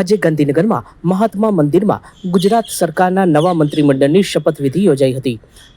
આજે ગાંધીનગરમાં મહાત્મા મંદિરમાં ગુજરાત સરકારના નવા મંત્રીમંડળની શપથવિધિ યોજાઈ હતી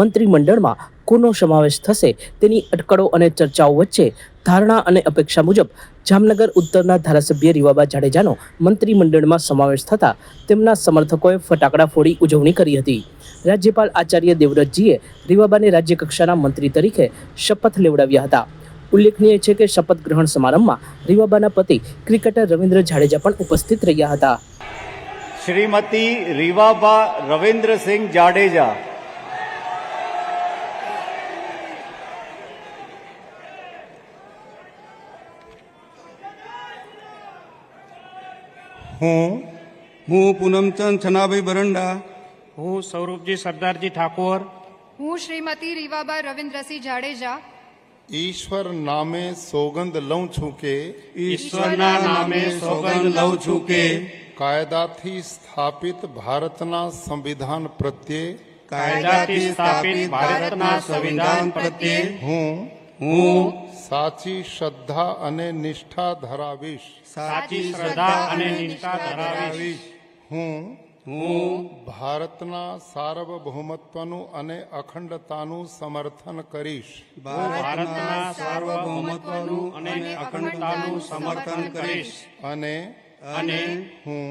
મંત્રીમંડળમાં કોનો સમાવેશ થશે તેની અટકળો અને ચર્ચાઓ વચ્ચે ધારણા અને અપેક્ષા મુજબ જામનગર ઉત્તરના ધારાસભ્ય રીવાબા જાડેજાનો મંત્રીમંડળમાં સમાવેશ થતાં તેમના સમર્થકોએ ફટાકડા ફોડી ઉજવણી કરી હતી રાજ્યપાલ આચાર્ય દેવવ્રતજીએ રીવાબાને રાજ્યકક્ષાના મંત્રી તરીકે શપથ લેવડાવ્યા હતા ઉલ્લેખનીય છે કે શપથ ગ્રહણ સમારંભમાં રીવાબાના પતિ ક્રિકેટર રવિન્દ્ર જાડેજા પણ ઉપસ્થિત રહ્યા હતા શ્રીમતી રીવાબા રવિન્દ્રસિંહ જાડેજા હું હું પૂનમચંદ છનાભાઈ બરંડા હું સૌરભજી સરદારજી ઠાકોર હું શ્રીમતી રીવાબા રવિન્દ્રસિંહ જાડેજા ईश्वर नामे सोगंध लो छूके ईश्वर नामे सोगंध लो छूके कायदा थी स्थापित भारत न संविधान प्रत्ये कायदा थी स्थापित भारत न संविधान प्रत्ये हूँ हूँ साची श्रद्धा अने निष्ठा धरावीश साची श्रद्धा अने निष्ठा धरावीश हूँ હું ભારતના સાર્વભૌમત્વનું અને અખંડતાનું સમર્થન કરીશ ભારતના સાર્વભૌમત્વનું અને અખંડતાનું સમર્થન કરીશ અને અને હું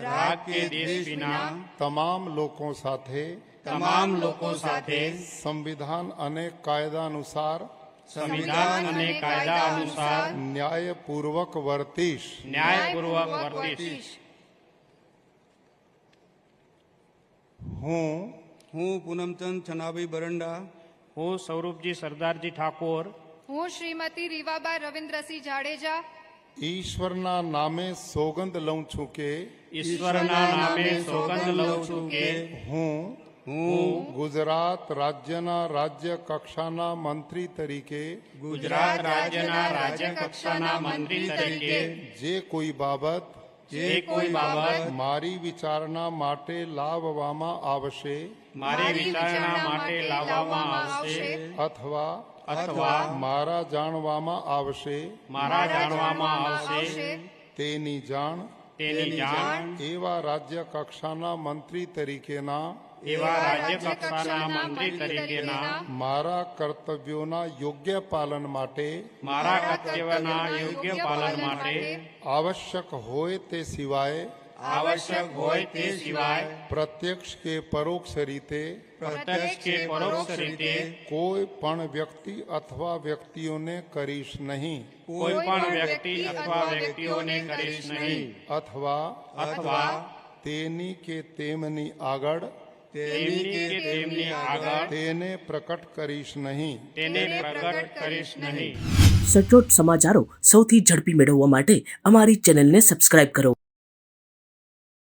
राग के तमाम लोगों साथे तमाम लोगों साथे संविधान अनेक कायदा अनुसार संविधान अनेक कायदा अनुसार न्याय पूर्वक वर्तीश न्याय पूर्वक वर्तीश हूँ हूँ पूनमचंद छनाबी बरंडा हूँ स्वरूप जी सरदार जी ठाकुर हूँ श्रीमती रीवाबा रविन्द्र सिंह जाडेजा ઈશ્વરના નામે સોગંદ લઉં છું કે ઈશ્વરના નામે સોગંદ લઉં છું કે હું હું ગુજરાત રાજ્યના રાજ્ય કક્ષાના મંત્રી તરીકે ગુજરાત રાજ્યના રાજ્ય કક્ષાના મંત્રી તરીકે જે કોઈ બાબત જે કોઈ બાબત મારી વિચારણા માટે લાવવામાં આવશે મારી વિચારણા માટે લાવવામાં આવશે અથવા આ તો મારા જાણવામાં આવશે મારા જાણવામાં આવશે તેની જણ તેની જણ એવા રાજ્ય કક્ષાના મંત્રી તરીકેના એવા રાજ્ય કક્ષાના મંત્રી તરીકેના મારા કર્તવ્યોના યોગ્ય પાલન માટે મારા કર્તવ્યોના યોગ્ય પાલન માટે આવશ્યક હોય તે સિવાય आवश्यक हो सीवाय प्रत्यक्ष के परोक्ष रीते प्रत्यक्ष के परोक्ष रीते कोई पण व्यक्ति अथवा व्यक्तियों ने करीश नहीं कोई पण व्यक्ति अथवा व्यक्तियों ने करीश नहीं अथवा अथवा तेनी के तेमनी आगड़ तेनी के तेमनी आगड़ तेने प्रकट करीश नहीं तेने प्रकट करीश नहीं सचोट समाचारों सौ झड़पी मेड़वा अमरी चेनल ने सब्सक्राइब करो